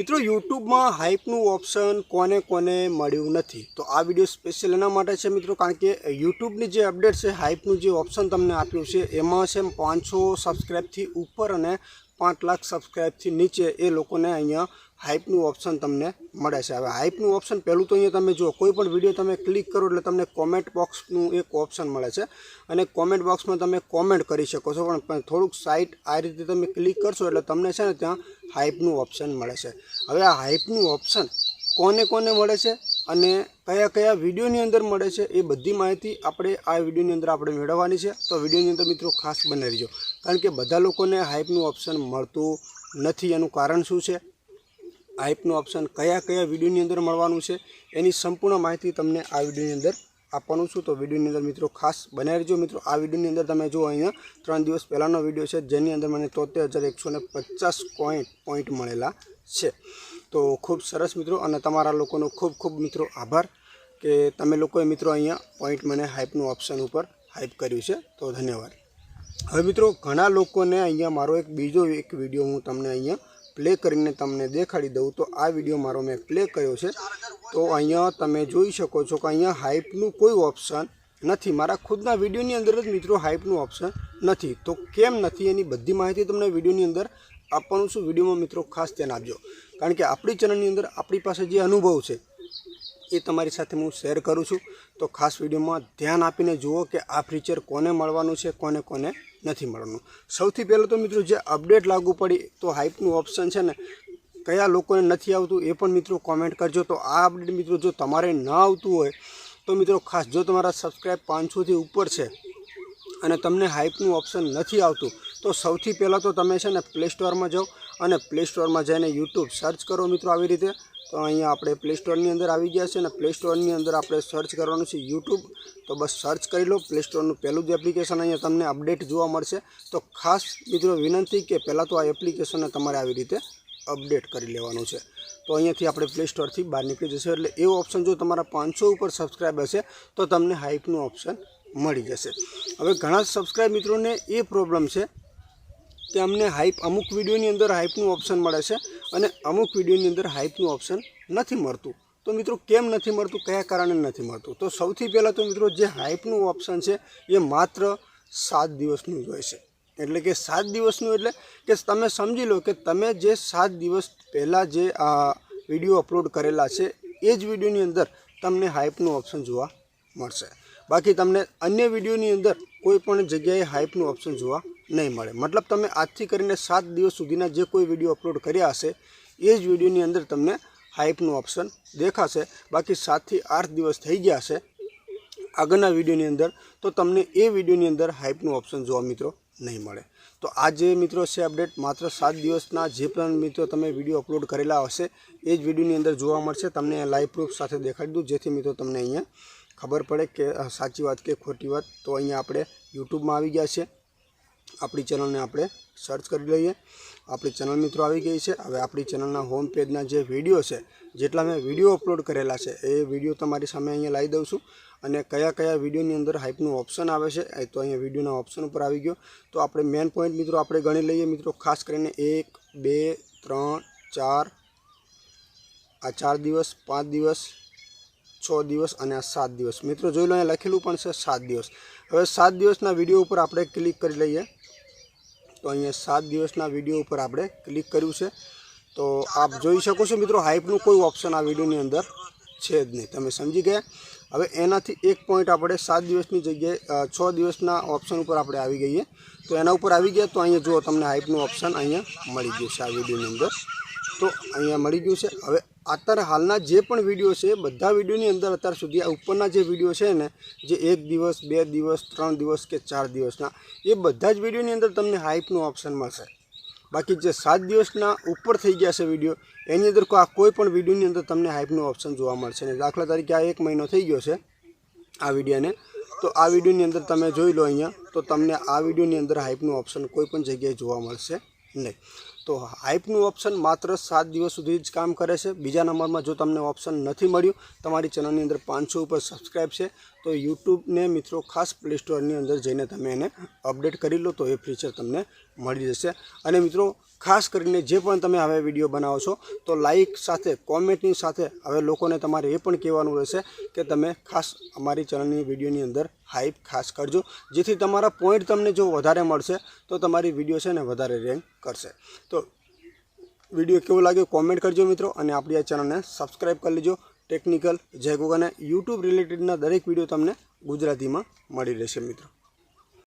મિત્રો, યુટ્યુબમાં હાઇપનું ઓપ્શન કોને કોને મળ્યું નથી. તો આ વીડિયો સ્પેશિયલ એના માટે છે મિત્રો, કારણ કે યુટ્યુબની જે અપડેટ છે, હાઇપનું જે ઓપ્શન તમને આપ્યું છે, એમાં છે પાંચસો સબસ્ક્રાઈબથી ઉપર અને પાંચ લાખ સબસ્ક્રાઈબથી નીચે એ લોકોને અહીંયા હાઇપનું ઓપ્શન તમને મળે છે. હવે હાઇપનું ઓપ્શન પહેલું તો અહીંયા તમે જુઓ કોઈ પણ વીડિયો તમે ક્લિક કરો એટલે તમને કોમેન્ટ બોક્સનું એક ઓપ્શન મળે છે. અને કોમેન્ટ બોક્સમાં તમે કોમેન્ટ કરી શકો છો, પણ થોડુંક સાઇટ આ રીતે તમે ક્લિક કરશો એટલે તમને છે ને ત્યાં હાઇપનું ઓપ્શન મળે છે. હવે આ હાઇપનું ઓપ્શન કોને કોને મળે છે અને કયા કયા વિડીયોની અંદર મળે છે એ બધી માહિતી આપણે આ વિડીયોની અંદર આપણે મેળવવાની છે. તો વિડીયોની અંદર મિત્રો ખાસ બનાવી રહીજો. કારણ કે બધા લોકોને હાઇપનું ઓપ્શન મળતું નથી. એનું કારણ શું છે? હાઇપનું ઓપ્શન કયા કયા વિડીયોની અંદર મળવાનું છે, એની સંપૂર્ણ માહિતી તમને આ વિડીયોની અંદર આપવાનું છું. તો વિડીયોની અંદર મિત્રો ખાસ બનાવી રહેજો મિત્રો, આ વિડીયોની અંદર તમે જુઓ અહીંયા ત્રણ દિવસ પહેલાંનો વીડિયો છે, જેની અંદર મને તોતેર હજાર એકસો ને પચાસ પોઈન્ટ પોઈન્ટ મળેલા છે. તો ખૂબ સરસ મિત્રો, અને તમારા લોકોનો ખૂબ ખૂબ મિત્રો આભાર કે તમે લોકોએ મિત્રો અહીંયા પોઈન્ટ મને હાઇપનું ઓપ્શન ઉપર હાઇપ કર્યું છે. તો ધન્યવાદ. હવે મિત્રો, ઘણા લોકોને અહીંયા મારો એક બીજો એક વીડિયો હું તમને અહીંયા પ્લે કરીને તમને દેખાડી દઉં તો આ વીડિયો મારો મેં પ્લે કર્યો છે. તો અહીંયા તમે જોઈ શકો છો કે અહીંયા હાઇપનું કોઈ ઓપ્શન નથી. મારા ખુદના વિડીયોની અંદર જ મિત્રો હાઇપનું ઓપ્શન નથી. તો કેમ નથી એની બધી માહિતી તમને વિડીયોની અંદર આપવાનું છું. વિડીયોમાં મિત્રો ખાસ ધ્યાન આપજો. કારણ કે આપણી ચેનલની અંદર આપણી પાસે જે અનુભવ છે એ તમારી સાથે હું શેર કરું છું. તો ખાસ વિડીયોમાં ધ્યાન આપીને જુઓ કે આ ફીચર કોને મળવાનું છે, કોને કોને નથી મળવાનું. સૌથી પહેલાં તો મિત્રો જે અપડેટ લાગુ પડી તો હાઇપનું ઓપ્શન છે ને, કયા લોકોને નથી આવતું એ પણ મિત્રો કોમેન્ટ કરજો. તો આ અપડેટ મિત્રો જો તમારે ન આવતું હોય, તો મિત્રો ખાસ જો તમારા સબસ્ક્રાઈબ પાંચસોથી ઉપર છે અને તમને હાઇપનું ઓપ્શન નથી આવતું, તો સૌથી પહેલાં તો તમે છે ને પ્લે સ્ટોરમાં જાઓ અને પ્લે સ્ટોરમાં જઈને યુટ્યુબ સર્ચ કરો મિત્રો આવી રીતે. તો અહીંયા આપણે પ્લે સ્ટોરની અંદર આવી ગયા છે અને પ્લે સ્ટોરની અંદર આપણે સર્ચ કરવાનું છે યુટ્યુબ તો બસ સર્ચ કરી લો પ્લે સ્ટોરનું પહેલું જ એપ્લિકેશન અહીંયા તમને અપડેટ જોવા મળશે. તો ખાસ મિત્રો વિનંતી કે પહેલાં તો આ એપ્લિકેશનને તમારે આવી રીતે અપડેટ કરી લેવાનું છે. તો અહીંયાથી આપણે પ્લે સ્ટોરથી બહાર નીકળી જશે. એટલે એ ઓપ્શન જો તમારા પાંચસો ઉપર સબસ્ક્રાઈબ હશે, તો તમને હાઇપનું ઓપ્શન મળી જશે. હવે ઘણા સબસ્ક્રાઈબ મિત્રોને એ પ્રોબ્લેમ છે કે અમને હાઇપ અમુક વિડીયોની અંદર હાઇપનું ઓપ્શન મળે છે અને અમુક વિડીયોની અંદર હાઇપનું ઓપ્શન નથી મળતું. તો મિત્રો, કેમ નથી મળતું? કયા કારણે નથી મળતું? તો સૌથી પહેલાં તો મિત્રો, જે હાઇપનું ઓપ્શન છે, એ માત્ર સાત દિવસનું જ હોય છે. એટલે કે સાત દિવસનું એટલે કે તમે સમજી લો કે તમે જે સાત દિવસ પહેલાં જે આ વીડિયો અપલોડ કરેલા છે, એ જ વિડીયોની અંદર તમને હાઇપનું ઓપ્શન જોવા મળશે. બાકી તમને અન્ય વિડીયોની અંદર કોઈ પણ જગ્યાએ હાઇપનું ઓપ્શન જોવા નહીં મળે. મતલબ તમે આજથી કરીને સાત દિવસ સુધીના જે કોઈ વીડિયો અપલોડ કર્યા હશે, એ જ વિડીયોની અંદર તમને હાઇપનું ઓપ્શન દેખાશે. બાકી સાતથી આઠ દિવસ થઈ ગયા હશે આગળના વિડીયોની અંદર, તો તમને એ વિડીયોની અંદર હાઇપનું ઓપ્શન જોવા મિત્રો નહીં મળે. તો આ જે મિત્રો છે અપડેટ માત્ર સાત દિવસના જે પણ મિત્રો તમે વીડિયો અપલોડ કરેલા હશે, એ જ વિડીયોની અંદર જોવા મળશે. તમને લાઈવ પ્રૂફ સાથે દેખાડી દઉં, જેથી મિત્રો તમને અહીંયા ખબર પડે કે, સાચી વાત કે ખોટી વાત. તો અહીંયા આપણે યુટ્યુબમાં આવી ગયા છે આપણી ચેનલને આપણે સર્ચ કરી લઈએ. આપણી ચેનલ મિત્રો આવી ગઈ છે. હવે આપણી ચેનલના હોમ પેજના જે વીડિયો છે, જેટલા મેં વીડિયો અપલોડ કરેલા છે, એ વીડિયો તમારી સામે અહીંયા લાવી દઉં છું. અને કયા કયા વિડીયોની અંદર હાઇપનું ઓપ્શન આવે છે તો અહીંયા વિડીયોના ઓપ્શન ઉપર આવી ગયો. તો આપણે મેન પોઈન્ટ મિત્રો આપણે ગણી લઈએ મિત્રો, ખાસ કરીને એક, બે, ત્રણ, ચાર. આ ચાર દિવસ, પાંચ દિવસ, છ દિવસ અને આ સાત દિવસ. મિત્રો જોઈ લો અહીંયા લખેલું પણ છે સાત દિવસ. હવે સાત દિવસના વીડિયો ઉપર આપણે ક્લિક કરી લઈએ. તો અહીંયા સાત દિવસના વીડિયો ઉપર આપણે ક્લિક કર્યું છે. તો આપ જોઈ શકો છો મિત્રો હાઇપનું કોઈ ઓપ્શન આ વિડીયોની અંદર છે જ નહીં. તમે સમજી ગયા? હવે એનાથી એક પોઈન્ટ આપણે સાત દિવસની જગ્યાએ છ દિવસના ઓપ્શન ઉપર આપણે આવી ગઈએ. તો એના ઉપર આવી ગયા તો અહીંયા જુઓ તમને હાઇપનું ઓપ્શન અહીંયા મળી ગયું છે આ વિડીયોની અંદર. તો અહીંયા મળી ગયું છે. હવે અત્યારે હાલના જે પણ વીડિયો છે, બધા વિડીયોની અંદર અત્યાર સુધી આ ઉપરના જે વીડિયો છે ને, જે એક દિવસ, બે દિવસ, ત્રણ દિવસ કે ચાર દિવસના, એ બધા જ વિડીયોની અંદર તમને હાઇપનું ઓપ્શન મળશે. બાકી જે સાત દિવસના ઉપર થઈ ગયા છે વીડિયો, એની અંદર આ કોઈ પણ વિડીયોની અંદર તમને હાઇપનું ઓપ્શન જોવા મળશે ને. દાખલા તરીકે આ એક મહિનો થઈ ગયો છે, આ વિડીયોને. તો આ વિડીયોની અંદર તમે જોઈ લો અહીંયા, તો તમને આ વિડીયોની અંદર હાઇપનું ઓપ્શન કોઈ પણ જગ્યાએ જોવા મળશે નહીં. તો હાઇપનું ઓપ્શન માત્ર સાત દિવસ સુધી જ કામ કરે છે. બીજા નંબરમાં જો તમને ઓપ્શન નથી મળ્યું, તમારી ચેનલની અંદર પાંચસો ઉપર સબસ્ક્રાઈબ છે. તો યુટ્યુબને મિત્રો ખાસ પ્લે સ્ટોરની અંદર જઈને તમે એને અપડેટ કરી લો તો એ ફીચર તમને મળી જશે અને મિત્રો, ખાસ કરીને જે પણ તમે હવે વીડિયો બનાવો છો, તો લાઇક સાથે કોમેન્ટની સાથે હવે લોકોને તમારે એ પણ કહેવાનું રહેશે કે તમે ખાસ અમારી ચેનલની વિડીયોની અંદર હાઇપ ખાસ કરજો. જેથી તમારા પોઈન્ટ તમને જો વધારે મળશે, તો તમારી વીડિયો છે ને વધારે રેન્ક કરશે. તો વીડિયો કેવો લાગ્યો કોમેન્ટ કરજો મિત્રો, અને આપણી આ ચેનલને સબસ્ક્રાઈબ કરી લેજો. ટેકનિકલ જય અને યુટ્યુબ રિલેટેડના દરેક વીડિયો તમને ગુજરાતીમાં મળી રહેશે મિત્રો.